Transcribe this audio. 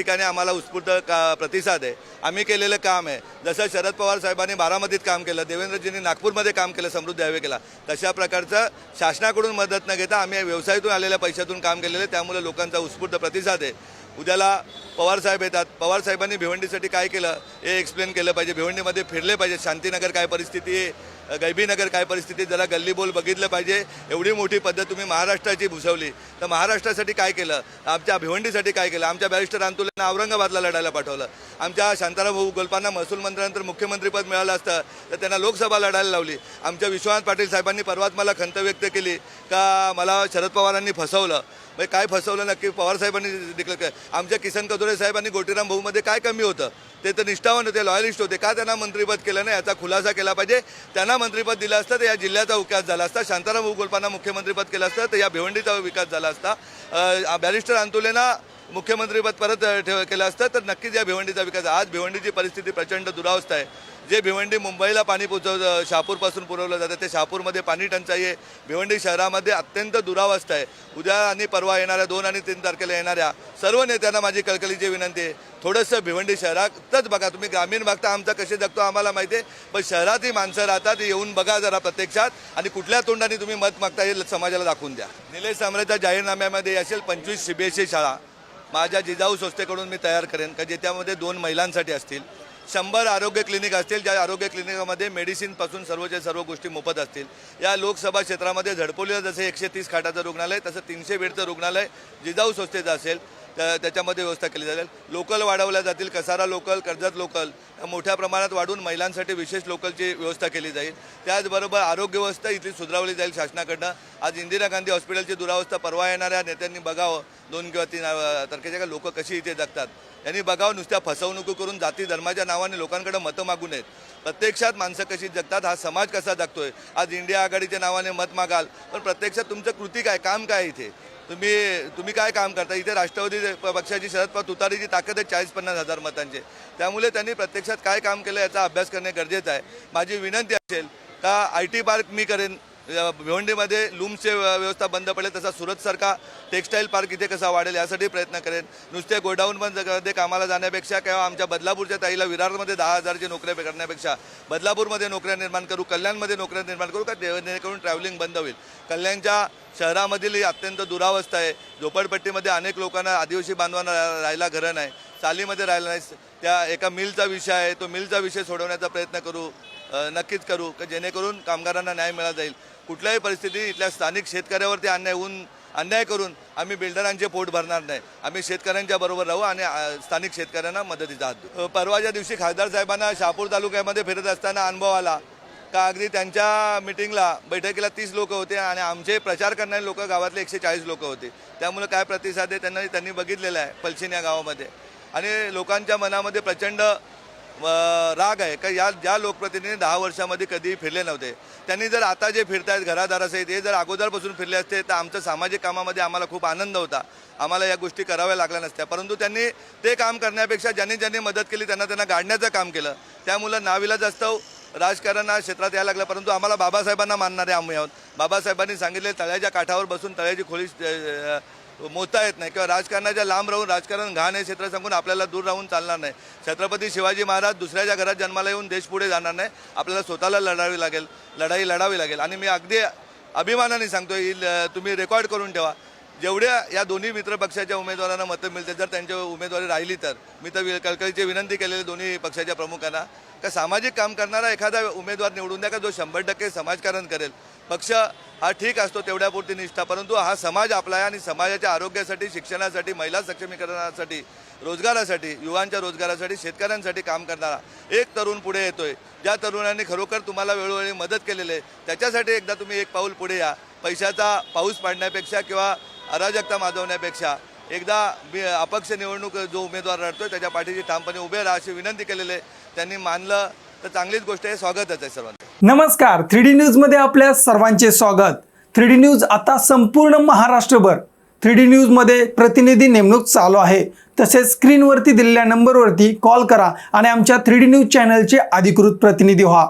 ठिकाणी आम्हाला उत्स्फूर्त का प्रतिसाद आहे. आम्ही केलेलं काम आहे. जसं शरद पवार साहेबांनी बारामतीत काम केलं देवेंद्रजींनी नागपूरमध्ये काम केलं समृद्धी हायवे केला तशा प्रकारचं शासनाकडून मदत न घेता आम्ही व्यवसायातून आलेल्या पैशातून काम केलेलं आहे. त्यामुळे लोकांचा उत्स्फूर्त प्रतिसाद आहे. उद्याला पवार साहेब येतात. पवार साहेबांनी भिवंडीसाठी काय केलं? हे एक्सप्लेन केलं पाहिजे. भिवंडीमध्ये फिरले पाहिजे. शांतीनगर काय परिस्थिती आहे? गैबीनगर काय परिस्थिती जरा जरा गल्लीबोल बघितलं पाहिजे. एवढी मोठी पद्धत तुम्ही महाराष्ट्राची भुसवली. तर महाराष्ट्रासाठी काय केलं? आमच्या भिवंडीसाठी काय केलं? आमच्या बॅरिस्टर अंतुलेनं औरंगाबादला लढायला पाठवलं. आमच्या शांताराम भाऊ गोलपांना महसूल मंत्र्यानंतर मुख्यमंत्रीपद मिळालं असतं. तर त्यांना लोकसभा लढायला लावली. आमच्या विश्वनाथ पाटील साहेबांनी परवाच मला खंत व्यक्त केली. का मला शरद पवारांनी फसवलं? म्हणजे काय फसवलं नक्की? पवार साहेबांनी डिक्लेअर केलं. आमच्या किसन कदोरे साहेबांनी गोटीराम भाऊमध्ये काय कमी होतं? ते तर निष्ठावान होते लॉयलिस्ट होते. का त्यांना मंत्रिपद केलं नाही? याचा खुलासा केला पाहिजे. त्यांना मंत्रिपद दिलं असतं तर या जिल्ह्याचा विकास झाला असता. शांताराम भाऊ गोलपांना मुख्यमंत्रीपद केलं असतं तर या भिवंडीचा विकास झाला असता. बॅरिस्टर अंतुलेना मुख्यमंत्रीपद परत ठेव केलं असतं तर नक्कीच या भिवंडीचा विकास. आज भिवंडीची परिस्थिती प्रचंड दुरावस्था आहे. जे भिवंडी मुंबईला पाणी पोचव शहापूरपासून पुरवलं जातं ते शहापूरमध्ये पाणी टंचाई आहे. भिवंडी शहरामध्ये अत्यंत दुरावस्था आहे. उद्या आणि परवा येणाऱ्या दोन आणि तीन तारखेला येणाऱ्या सर्व नेत्यांना माझी कळकळीची विनंती आहे. थोडंसं भिवंडी शहरातच बघा. तुम्ही ग्रामीण बघता आमचा कसे जगतो आम्हाला माहिती आहे. पण शहरात ही माणसं राहतात येऊन बघा जरा प्रत्यक्षात. आणि कुठल्या तोंडाने तुम्ही मत मागता हे समाजाला दाखवून द्या. निलेश सामरेच्या जाहीरनाम्यामध्ये असेल पंचवीस सी बी एस शाळा. माझ्या जिजाऊ संस्थेकडून मी तयार करेन का ज्याच्यामध्ये दोन महिलांसाठी असतील शंभर आरोग्य क्लिनिक असतील ज्या आरोग्य क्लिनिकमध्ये मेडिसिनपासून सर्वच्या सर्व गोष्टी मोफत असतील. या लोकसभा क्षेत्रामध्ये झडपवलेलं जसे एकशे तीस खाटाचं रुग्णालय तसं तीनशे बेडचं रुग्णालय जिजाऊ संस्थेचं असेल. त्या त्याच्यामध्ये व्यवस्था केली जाईल. लोकल वाढवल्या जातील कसारा लोकल कर्जत लोकल मोठ्या प्रमाणात वाढून महिलांसाठी विशेष लोकलची व्यवस्था केली जाईल. त्याचबरोबर आरोग्य व्यवस्था इथली सुधारवली जाईल शासनाकडनं. आज इंदिरा गांधी हॉस्पिटलची दुरावस्था परवा येणाऱ्या नेत्यांनी बघावं. दोन किंवा तीन तारखेच्या तारखेच्या लोक कशी इथे जगतात. यांनी बघावं नुसत्या फसवणुकी करून जाती धर्माच्या नावाने लोकांकडे मतं मागू नयेत. प्रत्यक्षात माणसं कशी जगतात हा समाज कसा जगतोय? आज इंडिया आघाडीच्या नावाने मत मागाल. पण प्रत्यक्षात तुमचं कृती काय काम काय आहे इथे? तुम्ही तुम्ही काय काम करता? इथे राष्ट्रवादी पक्षाची शरद पवार तुतारीची ताकद आहे चाळीस पन्नास हजार मतांचे. त्यामुळे त्यांनी प्रत्यक्षात काय काम केलं याचा अभ्यास करणे गरजेचं आहे. माझी विनंती असेल का आय टी पार्क मी करेन? भिवंडीमध्ये लूमचे व्यवस्था बंद पडेल तसा सुरतसारखा टेक्स्टाईल पार्क इथे कसा वाढेल यासाठी प्रयत्न करेन. नुसते गोडाऊन मध्ये कामाला जाण्यापेक्षा किंवा आमच्या बदलापूरच्या ताईला विरारमध्ये दहा हजारची नोकऱ्या करण्यापेक्षा बदलापूरमध्ये नोकऱ्या निर्माण करू कल्याणमध्ये नोकऱ्या निर्माण करू का जेणेकरून ट्रॅव्हलिंग बंद होईल? कल्याणच्या शहरामधील ही अत्यंत दुरावस्था आहे. झोपडपट्टीमध्ये अनेक लोकांना आदिवासी बांधवांना रा- राहायला घरं नाही. चालीमध्ये राहिलं नाही. त्या एका मिलचा विषय आहे. तो मिलचा विषय सोडवण्याचा प्रयत्न करू नक्कीच करू का जेणेकरून कामगारांना न्याय मिळाला जाईल. कुठल्याही परिस्थितीत इथल्या स्थानिक शेतकऱ्यावरती अन्याय होऊन अन्याय करून आम्ही बिल्डरांचे पोट भरणार नाही. आम्ही शेतकऱ्यांच्या बरोबर राहू आणि स्थानिक शेतकऱ्यांना मदतीचा हात देऊ. परवाच्या दिवशी खासदार साहेबांना शहापूर तालुक्यामध्ये फिरत असताना अनुभव आला. का अगदी त्यांच्या मिटिंगला बैठकीला तीस लोक होते आणि आमचे प्रचार करणारे लोक गावातले एकशे चाळीस लोक होते. त्यामुळे काय प्रतिसाद आहे त्यांना त्यांनी बघितलेलं आहे पलशिन या गावामध्ये. आणि लोकांच्या मनामध्ये प्रचंड राग आहे. का या ज्या लोकप्रतिनिधी दहा वर्षामध्ये कधीही फिरले नव्हते त्यांनी जर आता जे फिरतायत घरादारासहित हे जर अगोदरपासून फिरले असते तर आमचं सामाजिक कामामध्ये आम्हाला खूप आनंद होता. आम्हाला या गोष्टी कराव्या लागल्या नसत्या. परंतु त्यांनी ते काम करण्यापेक्षा ज्यांनी ज्यांनी मदत केली त्यांना त्यांना गाडण्याचं काम केलं. त्यामुळं नाविलाज असतं हो, राजकारण क्षेत्रात यायला लागलं. परंतु आम्हाला बाबासाहेबांना मानणारे आम्ही आहोत. बाबासाहेबांनी सांगितले तळ्याच्या काठावर बसून तळ्याची खोली मोजता येत नाही. किंवा राजकारणाच्या लांब राहून राजकारण घाण हे क्षेत्र सांगून आपल्याला दूर राहून चालणार नाही. छत्रपती शिवाजी महाराज दुसऱ्याच्या घरात जन्माला येऊन देश पुढे जाणार नाही. आपल्याला स्वतःला लढावी लागेल लढाई लढावी लागेल. आणि मी अगदी अभिमानाने सांगतो ही ल- तुम्ही रेकॉर्ड करून ठेवा. जेवढ्या या दोन्ही मित्र पक्षाच्या उमेदवारांना मतं मिळते जर त्यांची उमेदवारी राहिली तर. मी तर वि- कळकळीची विनंती केलेली दोन्ही पक्षाच्या प्रमुखांना का सामाजिक काम करणारा एखादा उमेदवार निवडून द्या का जो शंभर टक्के समाजकारण करेल. पक्ष हा ठीक असतो तेवढ्यापुरती निष्ठा परंतु हा समाज आपला आहे आणि समाजाच्या आरोग्यासाठी शिक्षणासाठी महिला सक्षमीकरणासाठी रोजगारासाठी युवांच्या रोजगारासाठी शेतकऱ्यांसाठी काम करणारा एक तरुण पुढे येतोय. ज्या तरुणांनी खरोखर तुम्हाला वेळोवेळी मदत केलेली आहे त्याच्यासाठी एकदा तुम्ही एक पाऊल पुढे या. पैशाचा पाऊस पाडण्यापेक्षा किंवा अराजकता माजवण्यापेक्षा एकदा बी अपक्ष निवडणूक जो उमेदवार लढतोय त्याच्या पाठीशी ठामपणे उभे राहा अशी विनंती केलेली आहे. त्यांनी मानलं तर चांगलीच गोष्ट आहे. स्वागतच आहे सर्वांचं. नमस्कार. थ्री डी न्यूजमध्ये आपल्या सर्वांचे स्वागत. थ्री डी न्यूज आता संपूर्ण महाराष्ट्रभर. थ्री डी न्यूजमध्ये प्रतिनिधी नेमणूक चालू आहे. तसेच स्क्रीनवरती दिलेल्या नंबरवरती कॉल करा आणि आमच्या थ्री डी न्यूज चॅनलचे अधिकृत प्रतिनिधी व्हा.